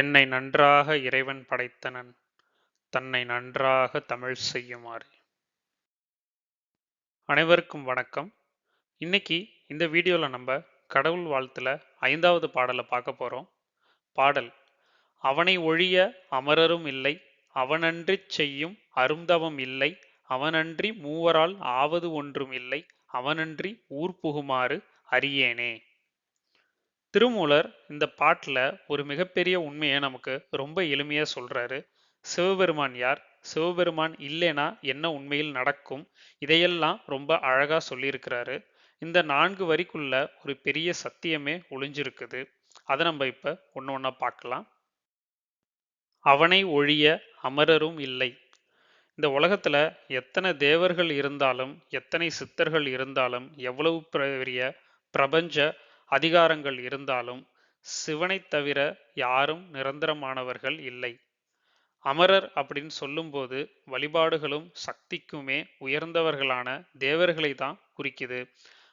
என்னை நன்றாக இறைவன் படைத்தனன் தன்னை நன்றாக தமிழ் செய்யுமாறு. அனைவருக்கும் வணக்கம். இன்னைக்கு இந்த வீடியோவில் நம்ம கடவுள் வாழ்த்துல ஐந்தாவது பாடலை பார்க்க போகிறோம் பாடல் அவனை ஒழிய அமரரும் இல்லை அவனன்றிச் செய்யும் அருந்தவம் இல்லை அவனன்றி மூவரால் ஆவது ஒன்றும் இல்லை அவனன்றி ஊர் புகுமாறு அறியேனே. திருமூலர் இந்த பாட்டுல ஒரு மிகப்பெரிய உண்மையை நமக்கு ரொம்ப எளிமையா சொல்றாரு. சிவபெருமான் யார்? சிவபெருமான் இல்லைனா என்ன உண்மையில் நடக்கும்? இதையெல்லாம் ரொம்ப அழகா சொல்லியிருக்கிறாரு. இந்த நான்கு வரிக்குள்ள ஒரு பெரிய சத்தியமே ஒளிஞ்சிருக்குது. அதை நம்ம இப்ப ஒன்று ஒன்றா பார்க்கலாம். அவனை ஒழிய அமரரும் இல்லை. இந்த உலகத்துல எத்தனை தேவர்கள் இருந்தாலும் எத்தனை சித்தர்கள் இருந்தாலும் எவ்வளவு பெரிய பிரபஞ்ச அதிகாரங்கள் இருந்தாலும் சிவனைத் தவிர யாரும் நிரந்தரமானவர்கள் இல்லை. அமரர் அப்படின்னு சொல்லும்போது வழிபாடுகளும் சக்திக்குமே உயர்ந்தவர்களான தேவர்களை தான் குறிக்குது.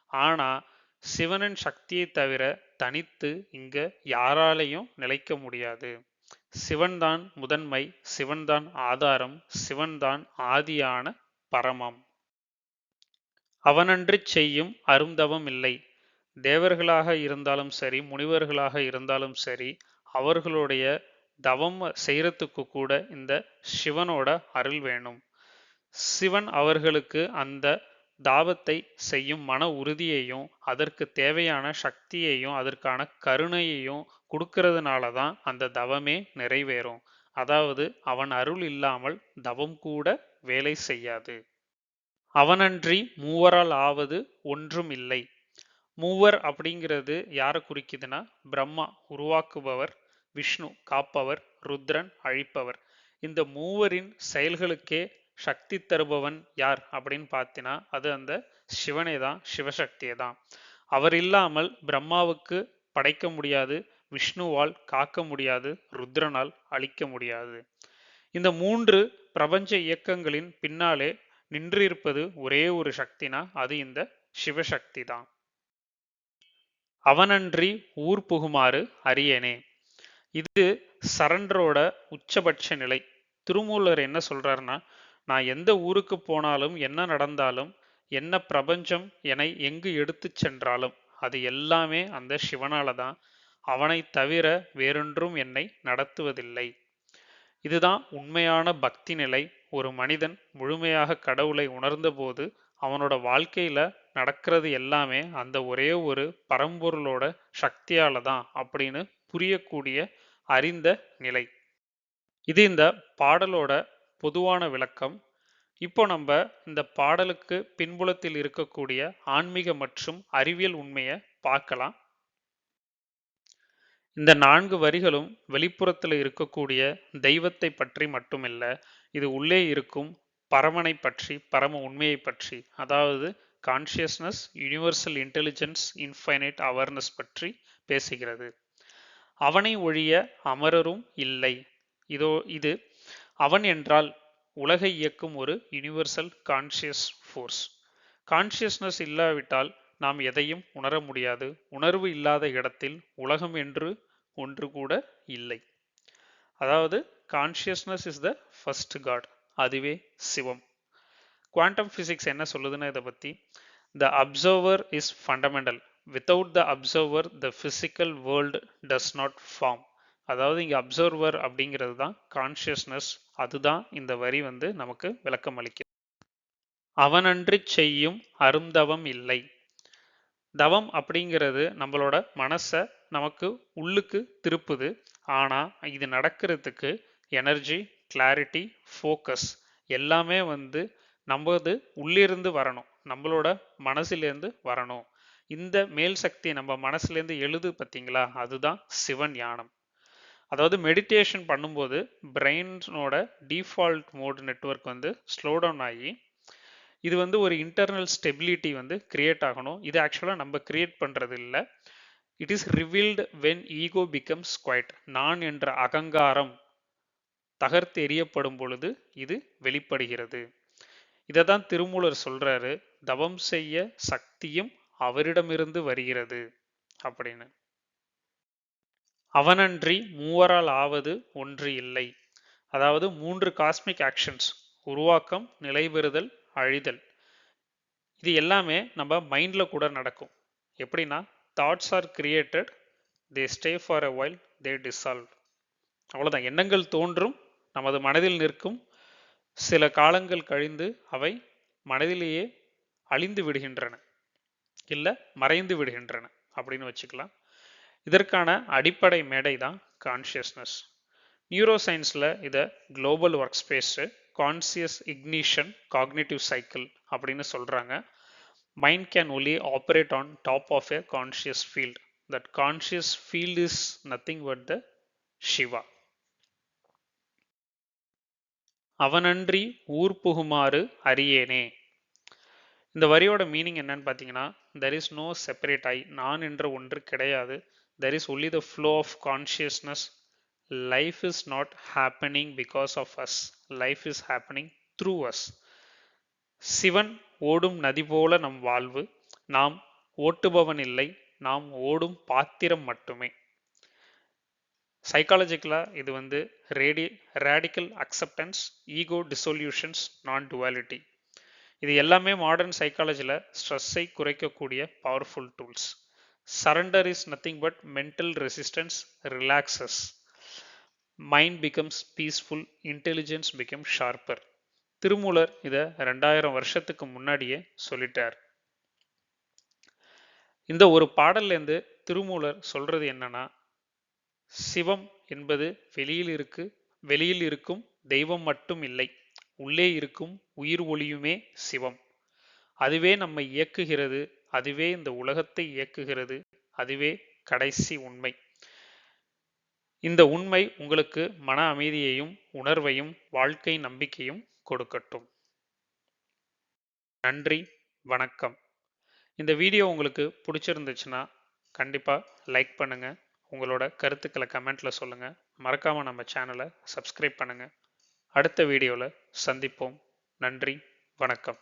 ஆனா சிவனின் சக்தியை தவிர தனித்து இங்க யாராலையும் நிலைக்க முடியாது. சிவன்தான் முதன்மை சிவன்தான் ஆதாரம் சிவன்தான் ஆதியான பரமம். அவனன்று செய்யும் அருந்தவம் இல்லை. தேவர்களாக இருந்தாலும் சரி முனிவர்களாக இருந்தாலும் சரி அவர்களுடைய தவம் செய்கிறதுக்கு கூட இந்த சிவனோட அருள் வேணும். சிவன் அவர்களுக்கு அந்த தாபத்தை செய்யும் மன உறுதியையும் அதற்கு தேவையான சக்தியையும் அதற்கான கருணையையும் கொடுக்கறதுனால தான் அந்த தவமே நிறைவேறும். அதாவது அவன் அருள் இல்லாமல் தவம் கூட வேலை செய்யாது. அவனன்றி மூவரால் ஆவது ஒன்றும் இல்லை. மூவர் அப்படிங்கிறது யாரை குறிக்குதுன்னா? பிரம்மா உருவாக்குபவர் விஷ்ணு காப்பவர் ருத்ரன் அழிப்பவர். இந்த மூவரின் செயல்களுக்கே சக்தி தருபவன் யார் அப்படின்னு பார்த்தீங்கன்னா அது அந்த சிவனே தான் சிவசக்தியே தான். அவர் இல்லாமல் பிரம்மாவுக்கு படைக்க முடியாது விஷ்ணுவால் காக்க முடியாது ருத்ரனால் அழிக்க முடியாது. இந்த மூன்று பிரபஞ்ச இயக்கங்களின் பின்னாலே நின்றிருப்பது ஒரே ஒரு சக்தினா அது இந்த சிவசக்தி தான். அவனன்றி ஊர் புகுமாறு அரியனே இது சரண்டரோட உச்சபட்ச நிலை. திருமூலர் என்ன சொல்றாருன்னா நான் எந்த ஊருக்கு போனாலும் என்ன நடந்தாலும் என்ன பிரபஞ்சம் என்னை எங்கு எடுத்து சென்றாலும் அது எல்லாமே அந்த சிவனால தான் அவனை தவிர வேறொன்றும் என்னை நடத்துவதில்லை. இதுதான் உண்மையான பக்தி நிலை. ஒரு மனிதன் முழுமையாக கடவுளை உணர்ந்தபோது அவனோட வாழ்க்கையில நடக்கிறது எல்லாமே அந்த ஒரே ஒரு பரம்பொருளோட சக்தியால தான் அப்படின்னு புரியக்கூடிய அறிந்த நிலை. இது இந்த பாடலோட பொதுவான விளக்கம். இப்போ நம்ம இந்த பாடலுக்கு பின்புலத்தில் இருக்கக்கூடிய ஆன்மீக மற்றும் அறிவியல் உண்மையை பார்க்கலாம். இந்த நான்கு வரிகளும் வெளிப்புறத்தில் இருக்கக்கூடிய தெய்வத்தை பற்றி மட்டுமில்ல இது உள்ளே இருக்கும் பரமனை பற்றி பரம உண்மையை பற்றி அதாவது consciousness universal intelligence infinite awareness பற்றி பேசுகிறது. அவனை ஒழிய அமரரும் இல்லை. இதோ இது அவன் என்றால் உலகை இயக்கும் ஒரு யூனிவர்சல் கான்ஷியஸ் ஃபோர்ஸ் கான்ஷியஸ்னஸ் இல்லாவிட்டால் நாம் எதையும் உணர முடியாது. உணர்வு இல்லாத இடத்தில் உலகம் என்று ஒன்று கூட இல்லை. அதாவது consciousness is the first god அதுவே சிவம். குவாண்டம் ஃபிசிக்ஸ் என்ன சொல்லுதுன்னா இதை பற்றி the observer is fundamental without the observer the physical world does not form அதாவது இங்கே அப்சர்வர் அப்படிங்கிறது தான் கான்ஷியஸ்னஸ் அதுதான் இந்த வரி வந்து நமக்கு விளக்கம் அளிக்கிறது. அவனன்றி செய்யும் அருந்தவம் இல்லை. தவம் அப்படிங்கிறது நம்மளோட மனசை நமக்கு உள்ளுக்கு திருப்புது. ஆனால் இது நடக்கிறதுக்கு எனர்ஜி கிளாரிட்டி ஃபோக்கஸ் எல்லாமே வந்து நம்மது உள்ளிருந்து வரணும். நம்மளோட மனசிலேருந்து வரணும். இந்த மேல் சக்தி நம்ம மனசுலேருந்து எழுது பார்த்தீங்களா? அதுதான் சிவன் ஞானம். அதாவது மெடிடேஷன் பண்ணும்போது பிரெயின்ஸோட டிஃபால்ட் மோட் நெட்ஒர்க் வந்து ஸ்லோ டவுன் ஆகி இது வந்து ஒரு இன்டர்னல் ஸ்டெபிலிட்டி வந்து கிரியேட் ஆகணும். இது ஆக்சுவலாக நம்ம கிரியேட் பண்ணுறது இல்லை. It is revealed when ego becomes quiet நான் என்ற அகங்காரம் தகர்த்து எறியப்படும் பொழுது இது வெளிப்படுகிறது. இதை தான் திருமூலர் சொல்றாரு தவம் செய்ய சக்தியும் அவரிடமிருந்து வருகிறது அப்படின்னு. அவனன்றி மூவரால் ஆவது ஒன்று இல்லை. அதாவது மூன்று காஸ்மிக் ஆக்ஷன்ஸ் உருவாக்கம் நிலைபெறுதல் அழிதல். இது எல்லாமே நம்ம மைண்டில் கூட நடக்கும். எப்படின்னா thoughts are created they stay for a while they dissolve அவ்வளோதான் எண்ணங்கள் தோன்றும் நமது மனதில் நிற்கும் சில காலங்கள் கழிந்து அவை மனதிலேயே அழிந்து விடுகின்றன. இல்லை மறைந்து விடுகின்றன அப்படின்னு வச்சுக்கலாம். இதற்கான அடிப்படை மேடை தான் கான்ஷியஸ்னஸ் நியூரோ சயின்ஸில் இதை global workspace conscious ignition cognitive cycle அப்படின்னு சொல்கிறாங்க mind can only operate on top of a conscious field that conscious field is nothing but the Shiva அவனன்றி ஊர் புகுமாறு அறியேனே. இந்த வரியோட மீனிங் என்னன்னு பார்த்தீங்கன்னா there is no separate I நான் என்ற ஒன்று கிடையாது. There is only the flow of consciousness life is not happening because of us life is happening through us Sivan ஓடும் நதி போல நம் வாழ்வு. நாம் ஓட்டுபவன் இல்லை. நாம் ஓடும் பாத்திரம் மட்டுமே. சைக்காலஜிக்கலாக இது வந்து radi radical acceptance ego dissolutions non duality இது எல்லாமே மாடர்ன் சைக்காலஜியில் ஸ்ட்ரெஸ்ஸை குறைக்கக்கூடிய powerful tools surrender is nothing but mental resistance relaxes mind becomes peaceful intelligence become sharper Thirumoolar இதை ரெண்டாயிரம் வருஷத்துக்கு முன்னாடியே சொல்லிட்டார். இந்த ஒரு பாடல்லேருந்து திருமூலர் சொல்றது என்னன்னா சிவம் என்பது வெளியில் இருக்கு வெளியில் இருக்கும் தெய்வம் மட்டும் இல்லை. உள்ளே இருக்கும் உயிர் ஒளியுமே சிவம். அதுவே நம்மை இயக்குகிறது அதுவே இந்த உலகத்தை இயக்குகிறது அதுவே கடைசி உண்மை. இந்த உண்மை உங்களுக்கு மன அமைதியையும் உணர்வையும் வாழ்க்கை நம்பிக்கையும் கொடுக்கட்டும். நன்றி வணக்கம். இந்த வீடியோ உங்களுக்கு பிடிச்சிருந்துச்சுன்னா கண்டிப்பாக லைக் பண்ணுங்கள் உங்களோட கருத்துக்களை கமெண்ட்டில் சொல்லுங்கள் மறக்காமல் நம்ம சேனலை சப்ஸ்கிரைப் பண்ணுங்கள் அடுத்த வீடியோவில் சந்திப்போம். நன்றி. வணக்கம்.